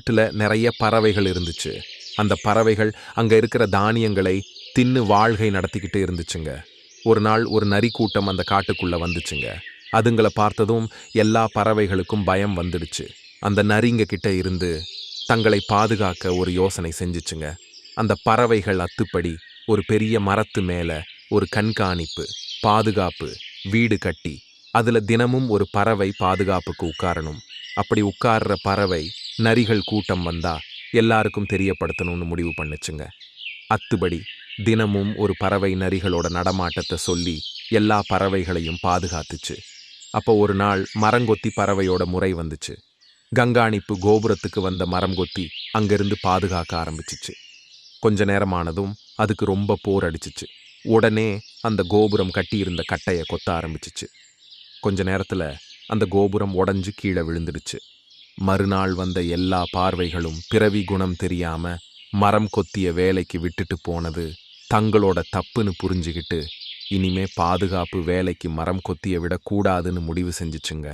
காட்டுல நிறைய பறவைகள் இருந்துச்சு. அந்த பறவைகள் அங்க இருக்கிற தானியங்களை தின்னு வாழ்கை நடத்திக்கிட்டு இருந்துச்சுங்க. ஒரு நாள் ஒரு நரி கூட்டம் அந்த காட்டுக்குள்ள வந்துச்சுங்க. அதுங்களை பார்த்ததும் எல்லா பறவைகளுக்கும் பயம் வந்துடுச்சு. அந்த நரிங்க கிட்ட இருந்து தங்களை பாதுகாக்க ஒரு யோசனை செஞ்சுச்சுங்க. அந்த பறவைகள் அத்துப்படி ஒரு பெரிய மரத்து மேலே ஒரு கண்காணிப்பு பாதுகாப்பு வீடு கட்டி அதில் தினமும் ஒரு பறவை பாதுகாப்புக்கு உட்காரணும். அப்படி உட்கார்ற பறவை நரிகள் கூட்டம் வந்தா எல்லாருக்கும் தெரியப்படுத்தணும்னு முடிவு பண்ணுச்சுங்க. அத்துபடி தினமும் ஒரு பறவை நரிகளோட நடமாட்டத்தை சொல்லி எல்லா பறவைகளையும் பாதுகாத்துச்சு. அப்போ ஒரு நாள் மரங்கொத்தி பறவையோட முறை வந்துச்சு. கங்காணிப்பு கோபுரத்துக்கு வந்த மரங்கொத்தி அங்கிருந்து பாதுகாக்க ஆரம்பிச்சிச்சு. கொஞ்ச நேரமானதும் அதுக்கு ரொம்ப போர் அடிச்சிச்சு. உடனே அந்த கோபுரம் கட்டியிருந்த கட்டையை கொத்த ஆரம்பிச்சிச்சு. கொஞ்ச நேரத்தில் அந்த கோபுரம் உடஞ்சு கீழே விழுந்துடுச்சு. மறுநாள் வந்த எல்லா பார்வைகளும் பிறவி குணம் தெரியாம மரம் கொத்திய வேலைக்கு விட்டுட்டு போனது தங்களோட தப்புன்னு புரிஞ்சுக்கிட்டு இனிமே பாதுகாப்பு வேலைக்கு மரம் கொத்திய விட கூடாதுன்னு முடிவு செஞ்சுச்சுங்க.